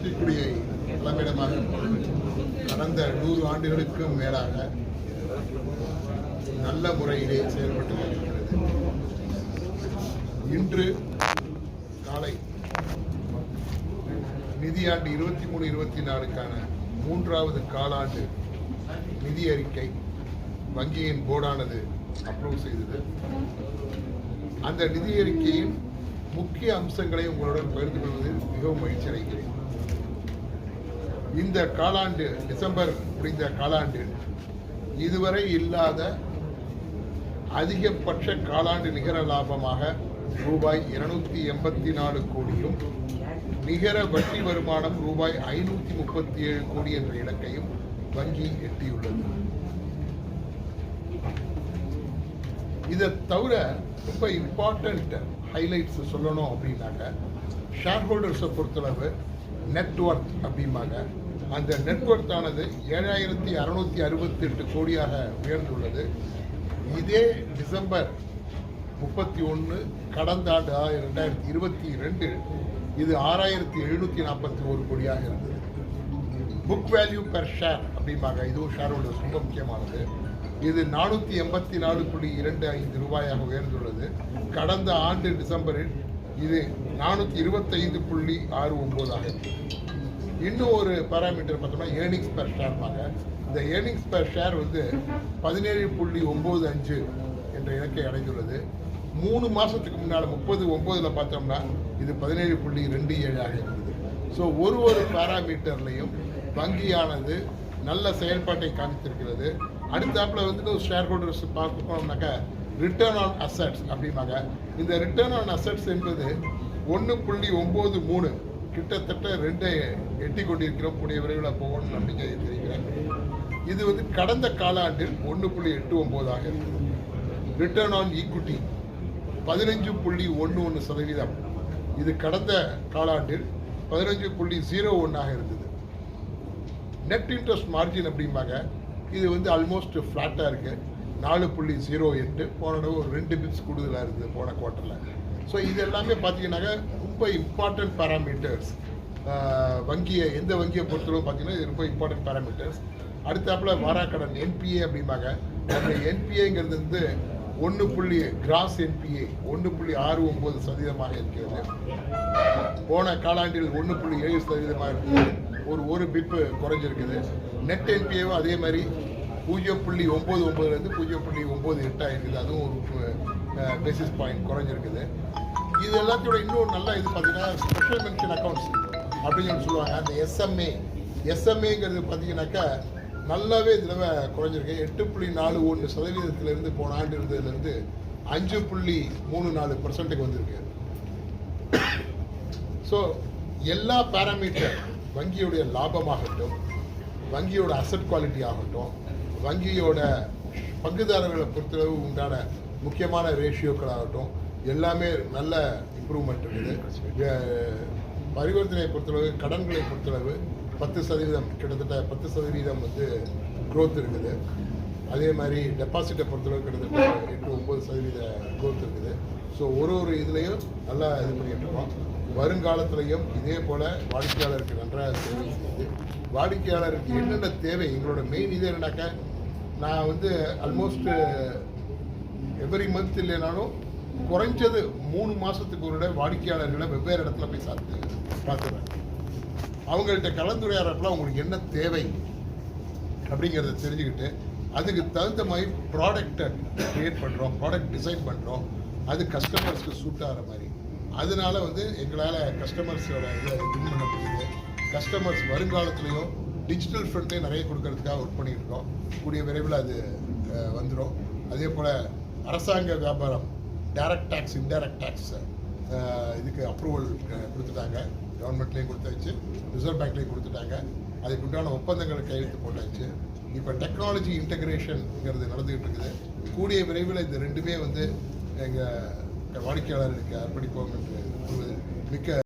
தூத்துக்குடியை தலைமையிடமாக கடந்த நூறு ஆண்டுகளுக்கும் மேலாக நல்ல முறையிலே செயல்பட்டு கொண்டிருக்கிறது இன்று காலை நிதியாண்டு இருபத்தி மூணு இருபத்தி நாலுக்கான மூன்றாவது காலாண்டு நிதி அறிக்கை வங்கியின் போர்டானது அப்ரூவ் செய்தது. அந்த நிதி அறிக்கையின் முக்கிய அம்சங்களை உங்களுடன் பகிர்ந்து கொள்வதில் மிகவும் மகிழ்ச்சி அடைகிறேன். இந்த காலாண்டு டிசம்பர் முடிந்த காலாண்டு இதுவரை இல்லாத அதிகபட்ச காலாண்டு நிகர லாபமாக ரூபாய் இருநூத்தி எண்பத்தி நாலு கோடியும் நிகர வட்டி வருமானம் ரூபாய் ஐநூத்தி முப்பத்தி ஏழு கோடி என்ற இலக்கையும் வங்கி எட்டியுள்ளது. இதை தவிர ரொம்ப இம்பார்ட்டண்ட் ஹைலைட்ஸ் சொல்லணும் அப்படின்னாக்க ஷேர் ஹோல்டர்ஸை பொறுத்தளவு நெட்ஒர்க் அப்படிம்பாங்க. அந்த நெட்ஒர்க் ஆனது ஏழாயிரத்தி அறுநூத்தி அறுபத்தி எட்டு கோடியாக உயர்ந்துள்ளது. இதே டிசம்பர் முப்பத்தி ஒன்று கடந்த ஆண்டு ரெண்டாயிரத்தி இருபத்தி ரெண்டு இது ஆறாயிரத்தி எழுநூத்தி நாற்பத்தி ஒரு கோடியாக இருந்தது. புக் வேல்யூ பெர் ஷேர் அப்படிம்பாங்க. இதுவும் ஷேர் ஹோல்டர்ஸ் ரொம்ப முக்கியமானது. இது நானூற்றி எண்பத்தி நாலு புள்ளி இரண்டு ஐந்து ரூபாயாக உயர்ந்துள்ளது. கடந்த ஆண்டு டிசம்பரில் இது நானூற்றி இருபத்தைந்து புள்ளி ஆறு ஒம்போதாக இருந்தது. இன்னும் ஒரு பேராமீட்டர் பார்த்தோம்னா ஏர்னிங்ஸ் பெர் ஷேர்பாங்க இந்த ஏர்னிங்ஸ் பெர் ஷேர் வந்து பதினேழு புள்ளி ஒம்பது அஞ்சு என்ற இலக்கை அடைந்துள்ளது. மூணு மாதத்துக்கு முன்னால் முப்பது ஒம்போதில் பார்த்தோம்னா இது பதினேழு புள்ளி ரெண்டு ஏழாக இருந்தது ஸோ ஒரு ஒரு பேராமீட்டர்லையும் வங்கியானது நல்ல செயல்பாட்டை காமித்திருக்கிறது அடுத்தாப்பில் வந்துட்டு ஷேர் ஹோல்டர்ஸ் பார்க்கணும்னாக்கா ரிட்டர்ன் ஆன் அசட்ஸ் அப்படிம்பாங்க. இந்த ரிட்டர்ன் ஆன் அசட்ஸ் என்பது ஒன்று புள்ளி ஒம்பது மூணு கிட்டத்தட்ட ரெண்டை எட்டி கொண்டிருக்கிறோம். கூடிய விரைவில் போகணும்னு நம்பிக்கை தெரிவிக்கிறேன் இது வந்து கடந்த காலாண்டில் ஒன்று புள்ளி எட்டு ஒம்போதாக இருந்தது ரிட்டர்ன் ஆன் ஈக்குட்டி பதினஞ்சு புள்ளி ஒன்று ஒன்று சதவீதம். இது கடந்த காலாண்டில் பதினஞ்சு புள்ளி ஜீரோ ஒன்றாக இருந்தது. நெட் இன்ட்ரெஸ்ட் மார்ஜின் அப்படிம்பாங்க. இது வந்து ஆல்மோஸ்ட் ஃப்ளாட்டாக இருக்குது நாலு புள்ளி ஜீரோ எட்டு போன தடவை ஒரு ரெண்டு பிட்ஸ் கூடுதலாக இருந்தது போன குவார்ட்டரில் ஸோ இது எல்லாமே பார்த்தீங்கன்னாக்க ரொம்ப இம்பார்ட்டன்ட் பேராமீட்டர்ஸ் வங்கியை எந்த வங்கியை பொறுத்தளவு பார்த்தீங்கன்னா இது ரொம்ப இம்பார்ட்டன்ட் பேராமீட்டர்ஸ் அடுத்தாப்புல வாராக்கடன் என்பிஏ அப்படிம்பாங்க. அந்த என்பிஏங்கிறது வந்து ஒன்று புள்ளி கிராஸ் என்பிஏ ஒன்று புள்ளி ஆறு ஒம்பது சதவீதமாக இருக்கிறது. போன காலாண்டில் ஒன்று புள்ளி ஏழு சதவீதமாக இருக்குது ஒரு ஒரு பிப்பு குறைஞ்சிருக்குது. நெட் என்பிஏவும் அதே மாதிரி பூஜ்ஜியம் புள்ளி ஒம்பது ஒம்பதுலேருந்து பூஜ்ஜியம் புள்ளி ஒம்பது எட்டாக இருக்குது அதுவும் ஒரு பேசிஸ் பாயிண்ட் குறைஞ்சிருக்குது. இது எல்லாத்தோட இன்னொரு நல்ல இது பார்த்தீங்கன்னா ஸ்பெஷல் மென்ஷன் அக்கௌண்ட்ஸ் அப்படின்னு சொல்லி சொல்லுவாங்க. அந்த எஸ்எம்ஏ எஸ்எம்ஏங்கிறது பார்த்தீங்கன்னாக்கா நல்லாவே இதில் குறைஞ்சிருக்கு. எட்டு புள்ளி நாலு ஒன்று சதவீதத்துலேருந்து போன ஆண்டு இருந்ததுலேருந்து அஞ்சு புள்ளி மூணு நாலு பர்சன்ட்டுக்கு வந்திருக்கு. ஸோ எல்லா பேராமீட்டர் வங்கியுடைய லாபமாகட்டும் வங்கியோட அசட் குவாலிட்டி ஆகட்டும் வங்கியோட பங்குதாரர்களை பொறுத்தளவு உண்டான முக்கியமான ரேஷியோக்கள் ஆகட்டும் எல்லாமே நல்ல இம்ப்ரூவ்மெண்ட் இருக்குது. அஹ் பரிவர்த்தனையை பொறுத்தளவு கடன்களை பொறுத்தளவு பத்து சதவீதம் கிட்டத்தட்ட பத்து சதவீதம் வந்து growth இருக்குது. அதே மாதிரி டெபாசிட்டை பொறுத்தளவு கிட்டத்தட்ட எட்டு ஒம்பது சதவீத growth இருக்குது. ஸோ ஒரு ஒரு இதுலேயும் நல்லா இது பண்ணிட்டு இருக்கோம். வருங்காலத்திலையும் இதே போல் வாடிக்கையாளருக்கு நன்றாக சேவை செய்து வாடிக்கையாளருக்கு என்னென்ன தேவை? எங்களோட மெயின் இது என்னன்னாக்கா நான் வந்து ஆல்மோஸ்ட் எவ்ரி மந்த் இல்லைனாலும் குறைஞ்சது மூணு மாதத்துக்கு ஒரு இடம் வாடிக்கையாளர்களை வெவ்வேறு இடத்துல போய் சாத்து பார்த்துறேன் அவங்கள்ட்ட கலந்துரையாடுறப்பெல்லாம் அவங்களுக்கு என்ன தேவை அப்படிங்கிறத தெரிஞ்சுக்கிட்டு அதுக்கு தகுந்த மாதிரி ப்ராடக்டை க்ரியேட் பண்ணுறோம் ப்ராடக்ட் டிசைன் பண்ணுறோம் அது கஸ்டமர்ஸ்க்கு சூட் ஆகிற மாதிரி. அதனால வந்து எங்களால் கஸ்டமர்ஸோட இதை வின் பண்ண முடியுது. கஸ்டமர்ஸ் வருங்காலத்துலேயும் டிஜிட்டல் ஃப்ரண்ட்லேயும் நிறைய கொடுக்கறதுக்காக ஒர்க் பண்ணியிருக்கோம். கூடிய விரைவில் அது வந்துடும் அதே போல் அரசாங்க வியாபாரம் டைரக்ட் டேக்ஸ் இன்டைரக்ட் டேக்ஸ் இதுக்கு அப்ரூவல் கொடுத்துட்டாங்க. கவர்மெண்ட்லேயும் கொடுத்தாச்சு ரிசர்வ் பேங்க்லேயும் கொடுத்துட்டாங்க. அதுக்கு உண்டான ஒப்பந்தங்கள் கையெழுத்து போட்டாச்சு. இப்போ டெக்னாலஜி இன்டகிரேஷன்ங்கிறது நடந்துகிட்டு இருக்குது கூடிய விரைவில் இந்த ரெண்டுமே வந்து எங்கள் வாடிக்கையாளர்களுக்கு அர்ப்பணிப்போம் என்று கூறுவது மிக்க